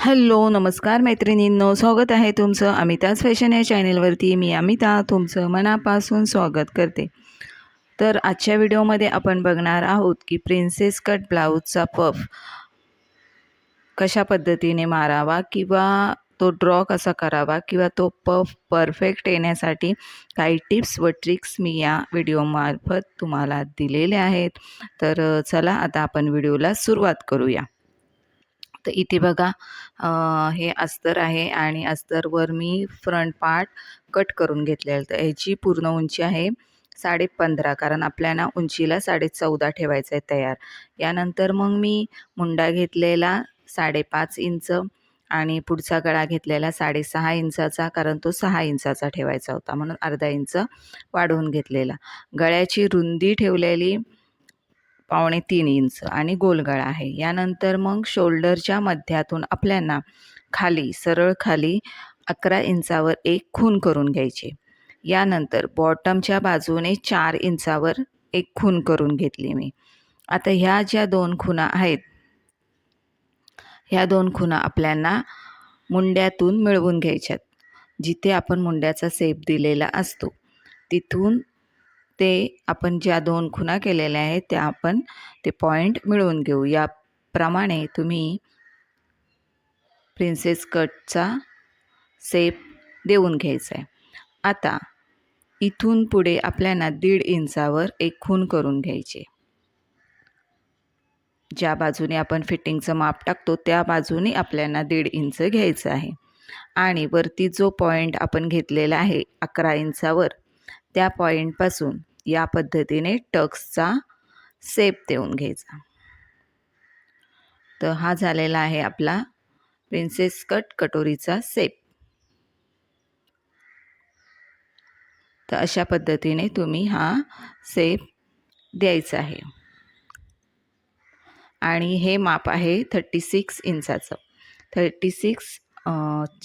Hello नमस्कार मैत्रिणींनो. स्वागत आहे तुमचं अमिताज फॅशन या चॅनेलवरती. मी अमिता तुमचं मनापासून स्वागत करते. तर आजच्या व्हिडिओमध्ये आपण बघणार आहोत की प्रिन्सेस कट ब्लाऊजचा पफ कशा पद्धतीने मारावा किंवा तो ड्रॉ कसा करावा किंवा तो पफ परफेक्ट येण्यासाठी काही टिप्स व ट्रिक्स मी या व्हिडिओमार्फत तुम्हाला दिलेले आहेत. तर चला आता आपण व्हिडिओला सुरुवात करूया. तर इथे बघा हे अस्तर आहे आणि अस्तरवर मी फ्रंट पार्ट कट करून घेतलेलं तर ह्याची पूर्ण उंची आहे साडे पंधरा कारण आपल्याला उंचीला साडे चौदा ठेवायचं आहे तयार. यानंतर मग मी मुंडा घेतलेला साडेपाच इंच आणि पुढचा गळा घेतलेला साडेसहा इंचाचा कारण तो सहा इंचाचा ठेवायचा होता. म्हणून अर्धा इंच वाढवून घेतलेला. गळ्याची रुंदी ठेवलेली पावणे तीन इंच आणि गोलगळा आहे. यानंतर मग शोल्डरच्या मध्यातून आपल्याला खाली सरळ खाली अकरा इंचावर एक खून करून घ्यायचे. यानंतर बॉटमच्या बाजूने चार इंचावर एक खून करून घेतली मी. आता ह्या ज्या दोन खुणा आहेत ह्या दोन खुणा आपल्याला मुंड्यातून मिळवून घ्यायच्यात. जिथे आपण मुंड्याचा सेप दिलेला असतो तिथून ते आपण ज्या दोन खुणा केलेल्या आहेत त्या आपण ते पॉईंट मिळवून घेऊ. याप्रमाणे तुम्ही प्रिन्सेस कटचा सेप देऊन घ्यायचा आहे. आता इथून पुढे आपल्याला दीड इंचावर एक खून करून घ्यायचे. ज्या बाजूने आपण फिटिंगचं माप टाकतो त्या बाजूने आपल्याला दीड इंच घ्यायचं आहे. आणि वरती जो पॉईंट आपण घेतलेला आहे अकरा इंचावर त्या पॉईंटपासून या पद्धतीने टक्सचा सेप देऊन घ्यायचा. तर हा झालेला आहे आपला प्रिन्सेस कट कटोरीचा सेप. तर अशा पद्धतीने तुम्ही हा सेप द्यायचा आहे. आणि हे माप आहे थर्टी सिक्स इंचाचं. थर्टी सिक्स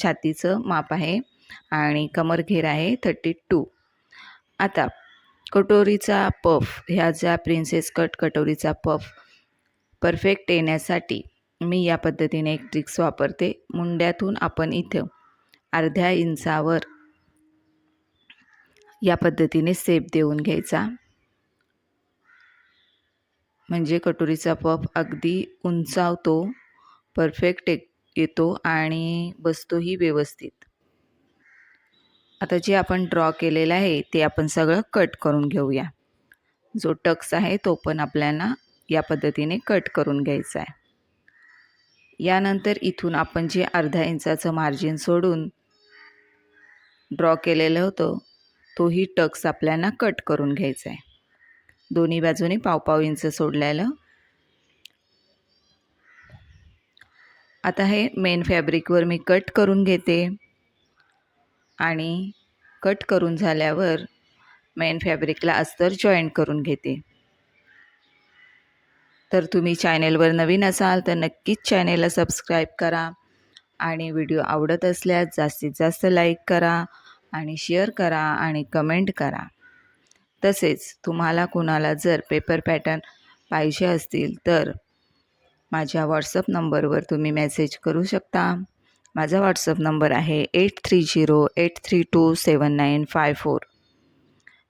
छातीचं माप आहे आणि कमर घेर आहे थर्टी टू. आता कटोरीचा पफ ह्या ज्या प्रिन्सेस कट कटोरीचा पफ परफेक्ट येण्यासाठी मी या पद्धतीने एक ट्रिक्स वापरते. मुंड्यातून आपण इथं अर्ध्या इंचावर या पद्धतीने सेप देऊन घ्यायचा. म्हणजे कटोरीचा पफ अगदी उंचावतो परफेक्ट येतो आणि बसतोही व्यवस्थित. आता जे आपण ड्रॉ केलेलं आहे ते आपण सगळं कट करून घेऊया. जो टक्स आहे तो पण आपल्याला या पद्धतीने कट करून घ्यायचा आहे. यानंतर इथून आपण जे अर्धा इंचाचं मार्जिन सोडून ड्रॉ केलेलं होतं तोही टक्स आपल्याला कट करून घ्यायचा आहे. दोन्ही बाजूने पावपाव इंच सोडलेलं. आता हे मेन फॅब्रिकवर मी कट करून घेते. आणि कट करून झाल्यावर मेन फॅब्रिकला अस्तर जॉईंट करून घेते. तर तुम्ही चॅनेलवर नवीन असाल तर नक्कीच चॅनेलला सबस्क्राईब करा आणि व्हिडिओ आवडत असल्यास जास्तीत जास्त लाईक करा आणि शेअर करा आणि कमेंट करा. तसेच तुम्हाला कुणाला जर पेपर पॅटर्न पाहिजे असतील तर माझ्या व्हॉट्सअप नंबरवर तुम्ही मेसेज करू शकता. माझा व्हॉट्सअप नंबर आहे eight three zero eight three two seven nine five four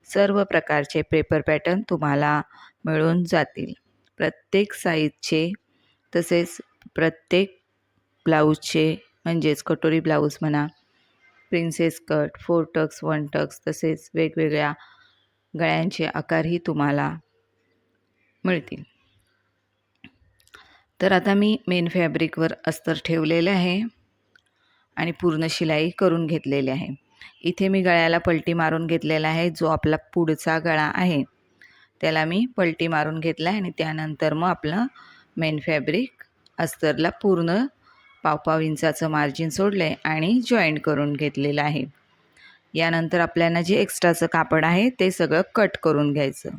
सर्व प्रकारचे पेपर पॅटर्न तुम्हाला मिळून जातील. प्रत्येक साईजचे तसेच प्रत्येक ब्लाऊजचे म्हणजेच कटोरी ब्लाऊज म्हणा princess cut four tucks one tucks तसेच वेगवेगळ्या गळ्यांचे आकारही तुम्हाला मिळतील. तर आता मी मेन फॅब्रिकवर अस्तर ठेवलेले आहे. आणि पूर्ण शिलाई करून घेतलेली आहे. इथे मी गळ्याला पलटी मारून घेतलेला आहे जो आपला पुढचा गळा आहे. त्याला मी पलटी मारून घेतला आहे आणि त्यानंतर मग आपलं मेन फॅब्रिक अस्तरला पूर्ण पावपाव इंचाचं मार्जिन सोडलं आहे आणि जॉईंट करून घेतलेलं आहे. यानंतर आपल्याला जे एक्स्ट्राचं कापड आहे ते सगळं कट करून घ्यायचं.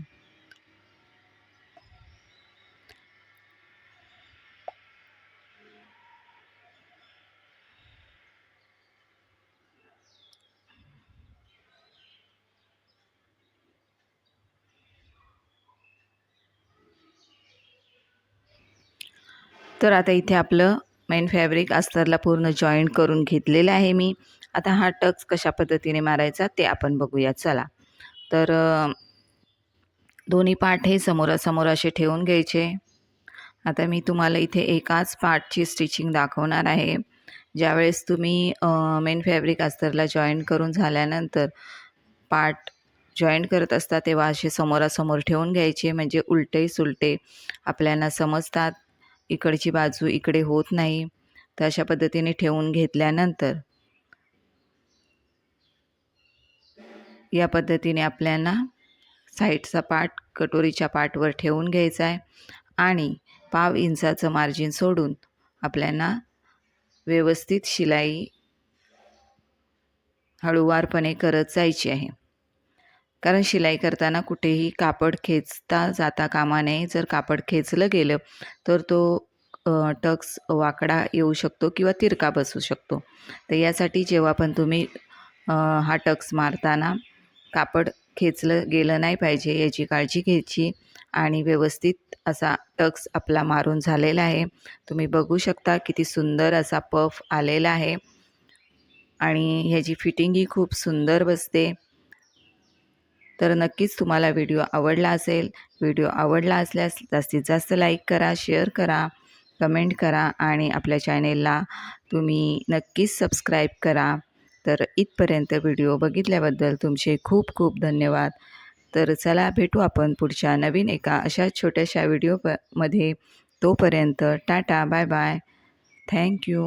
तर आता इथे आपलं मेन फॅब्रिक अस्तरला पूर्ण जॉईंट करून घेतलेलं आहे मी. आता हा टक्स कशा पद्धतीने मारायचा ते आपण बघूया. चला. तर दोन्ही पाठ हे समोरासमोर असे ठेवून घ्यायचे. आता मी तुम्हाला इथे एकाच पार्टची स्टिचिंग दाखवणार आहे. ज्यावेळेस तुम्ही मेन फॅब्रिक अस्तरला जॉईन करून झाल्यानंतर पार्ट जॉईंट करत असता तेव्हा असे समोरासमोर ठेवून घ्यायचे. म्हणजे उलटे सुलटे आपल्याला समजतात. इकडची बाजू इकडे होत नाही. तर अशा पद्धतीने ठेवून घेतल्यानंतर या पद्धतीने आपल्याला साईडचा पाट कटोरीच्या पाटवर ठेवून घ्यायचा आहे. आणि पाव इंचाचं मार्जिन सोडून आपल्याला व्यवस्थित शिलाई हळूवारपणे करत जायची आहे. कारण शिलाई करताना कुठेही कापड खेचता जाता कामा नये. जर कापड खेचलं गेलं तर तो टक्स वाकडा येऊ शकतो किंवा तिरका बसू शकतो. तर यासाठी जेव्हा पण तुम्ही हा टक्स मारताना कापड खेचलं गेलं नाही पाहिजे याची काळजी घ्यायची आणि व्यवस्थित असा टक्स आपला मारून झालेला आहे. तुम्ही बघू शकता किती सुंदर असा पफ आलेला आहे आणि ह्याची फिटिंगही खूप सुंदर बसते. तर नक्कीच तुम्हाला व्हिडिओ आवडला असेल व्हिडिओ आवडला असल्यास जास्तीत जास्त लाईक करा शेअर करा कमेंट करा आणि आपल्या चॅनेलला तुम्ही नक्कीच सबस्क्राईब करा. तर इथपर्यंत व्हिडिओ बघितल्याबद्दल तुमचे खूप खूप धन्यवाद. तर चला भेटू आपण पुढच्या नवीन एका अशा छोट्याशा व्हिडिओ प मध्ये. तोपर्यंत टाटा बाय बाय. थँक्यू